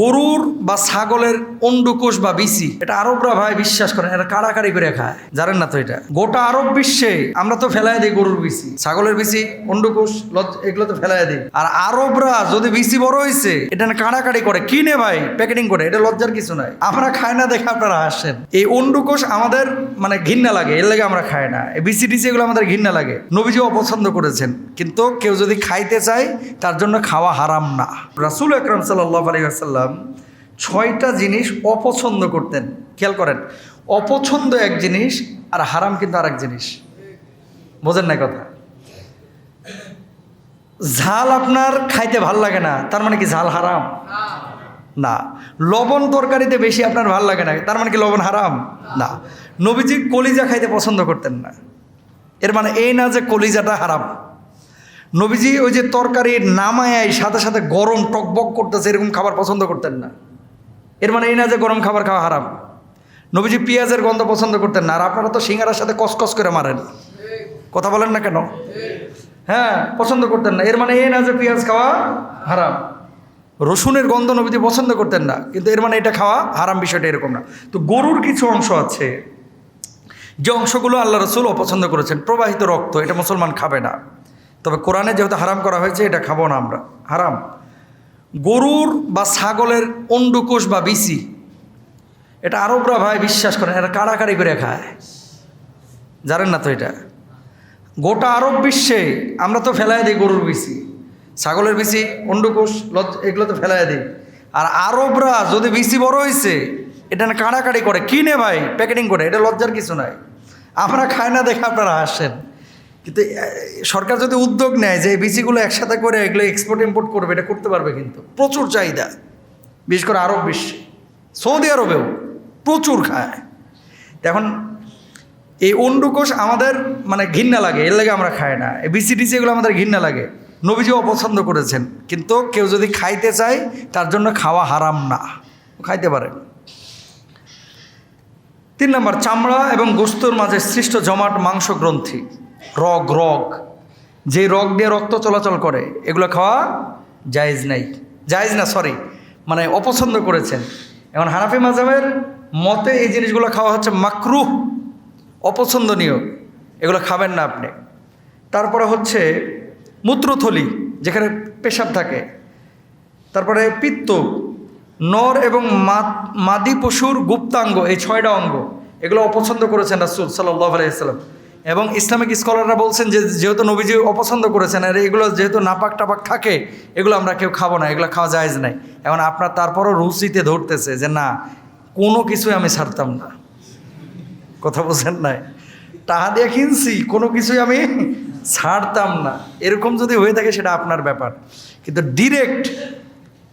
গরুর বা ছাগলের অন্ডুকোষ বা বিসি এটা আরবরা ভাই বিশ্বাস করেন এটা কাড়াকাড়ি করে খায়। জানেন না তো এটা? গোটা আরব বিশ্বে আমরা তো ফেলাই দিই গরুর বিসি ছাগলের বিসি অন্ডুকোষ এগুলো তো ফেলাই দিই। আর আরবরা যদি বিসি বড় হয়েছে এটা না কাড়াকাড়ি করে। কিনে ভাই? প্যাকেটিং করে, এটা লজ্জার কিছু নাই। আমরা খাই না দেখে আপনারা হাসেন এই অন্ডুকোষ আমাদের মানে ঘৃণা লাগে, এর লাগে আমরা খাই না। এই বিসি টিসি এগুলো আমাদের ঘৃণা লাগে। নবীজি অপছন্দ করেছেন। কিন্তু কেউ যদি খাইতে চায়, তার জন্য খাওয়া হারাম না। রাসুল আকরাম সাল্লাহ আলী আসাল্লাম ছয়টা জিনিস অপছন্দ করতেন। খেয়াল করেন, অপছন্দ এক জিনিস আর হারাম কিন্তু আরেক জিনিস। বোঝেন না কথা? ঝাল আপনার খাইতে ভালো লাগে না, তার মানে কি ঝাল হারাম? না। লবণ তরকারিতে বেশি আপনার ভালো লাগে না, তার মানে কি লবণ হারাম? না। নবীজি কলিজা খাইতে পছন্দ করতেন না। এর মানে এই না যে কলিজাটা হারাম। নবীজি ওই যে তরকারি নামায় সাথে সাথে গরম টকবক করতেছে, এরকম খাবার পছন্দ করতেন না। এর মানে এই না যে গরম খাবার খাওয়া হারাম। নবীজি পেঁয়াজের গন্ধ পছন্দ করতেন না, আর আপনারা তো সিঙ্গারার সাথে কসকস করে মারেন। কথা বলেন না কেন? হ্যাঁ পছন্দ করতেন না। এর মানে এই না যে পেঁয়াজ খাওয়া হারাম। রসুনের গন্ধ নবীজি পছন্দ করতেন না, কিন্তু এর মানে এটা খাওয়া হারাম বিষয়টা এরকম না। তো গরুর কিছু অংশ আছে, যে অংশগুলো আল্লাহ রসুল অপছন্দ করেছেন, প্রবাহিত রক্ত, এটা মুসলমান খাবে না। তবে কোরআনে যেহেতু হারাম করা হয়েছে, এটা খাব না আমরা। হারাম। গরুর বা ছাগলের অন্ডুকোষ বা বিসি এটা আরবরা ভাই বিশ্বাস করেন এটা কাড়াকাড়ি করে খায়। জানেন না তো এটা? গোটা আরব বিশ্বে আমরা তো ফেলাই দিই গরুর বিসি ছাগলের বিসি অন্ডুকোষ লজ এগুলো তো ফেলাই দিই। আর আরবরা যদি বিসি বড় হয়েছে এটা না কাড়াকাড়ি করে। কিনে ভাই, প্যাকেটিং করে, এটা লজ্জার কিছু নাই। আমরা খাই না দেখে আপনারা হাসেন কিন্তু সরকার যদি উদ্যোগ নেয় যে বিচিগুলো একসাথে করে এগুলো এক্সপোর্ট ইম্পোর্ট করবে, এটা করতে পারবে কিন্তু। প্রচুর চাহিদা। বিশেষ করে আরব বিশ্বে। সৌদি আরবেও প্রচুর খায়। এখন এই অন্ডুকোষ আমাদের মানে ঘৃণা লাগে, এর লাগে আমরা খাই না। এই বিসি টিসি এগুলো আমাদের ঘৃণা লাগে। নবীজি অপছন্দ করেছেন। কিন্তু কেউ যদি খাইতে চায়, তার জন্য খাওয়া হারাম না। খাইতে পারে। তিন নম্বর, চামড়া এবং গোস্তর মাঝে সৃষ্ট জমাট মাংস গ্রন্থি রগ রগ। যে রগ দিয়ে রক্ত চলাচল করে, এগুলো খাওয়া জায়েজ নাই। জায়েজ না সরি মানে অপছন্দ করেছেন। এখন হানাফি মাজামের মতে এই জিনিসগুলো খাওয়া হচ্ছে মাকরুহ, অপছন্দনীয়। এগুলো খাবেন না আপনি। তারপরে হচ্ছে মূত্রথলি, যেখানে পেশাব থাকে। তারপরে পিত্ত, নর এবং মাদি পশুর গুপ্তাঙ্গ, এই ছয়টা অঙ্গ, এগুলো অপছন্দ করেছেন রাসুল সাল্লাহ আলাইসাল্লাম এবং ইসলামিক স্কলাররা বলছেন যে যেহেতু নবীজি অপছন্দ করেছেন আর এগুলো যেহেতু নাপাক টাপাক থাকে, এগুলো আমরা কেউ খাব না, এগুলো খাওয়া যায় নাই। এখন আপনার তারপরও রুচিতে ধরতেছে যে না, কোনো কিছুই আমি ছাড়তাম না। কথা বলছেন নাই? টাকা দিয়ে কিনছি, কোনো কিছুই আমি ছাড়তাম না। এরকম যদি হয়ে থাকে সেটা আপনার ব্যাপার। কিন্তু ডিরেক্ট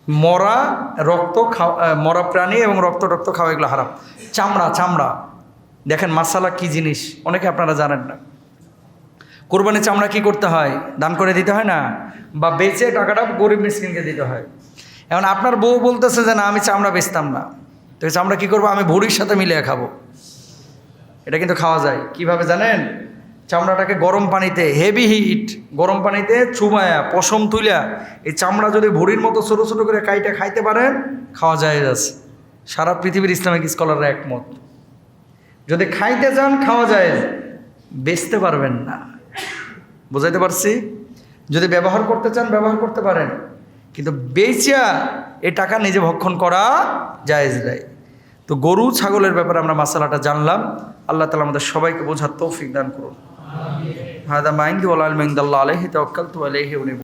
মরা, রক্ত খাওয়া, মরা প্রাণী এবং রক্ত রক্ত খাওয়া এগুলো হারাম। চামড়া চামড়া। দেখেন মাসালা কি জিনিস? অনেকে আপনারা জানেন না। কোরবানি চামড়া কি করতে হয়? দান করে দিতে হয় না? বা বেচে টাকাটা গরিব মিসকিনকে দিতে হয়। এখন আপনার বউ বলতেছে যে, না, আমি চামড়া বেচতাম না। তো চামড়া কী করব? আমি ভুড়ির সাথে মিলিয়ে খাব। এটা কিন্তু খাওয়া যায়। কীভাবে জানেন? চামড়াটাকে গরম পানিতে হেভি হিট গরম পানিতে চুমায়া পশম তুইলা, এই চামড়া যদি ভুড়ির মতো ছোটো ছোটো করে কাইটা খাইতে পারেন, খাওয়া যায় আছে সারা পৃথিবীর ইসলামিক স্কলাররা একমত। যদি খাইতে চান, খাওয়া যায়। বেচতে পারবেন না। বুঝাইতে পারছি? যদি ব্যবহার করতে চান, ব্যবহার করতে পারেন। কিন্তু বেচিয়া এ টাকা নিজে ভক্ষণ করা জায়েজ নাই। তো গরু ছাগলের ব্যাপারে আমরা মাসালাটা জানলাম। আল্লাহ তালা আমাদের সবাইকে বোঝার তৌফিক দান করুন। হাদা মাইন্দি ওলাল মেংদাল্লাহ আলহি তক্কাল তু আলহি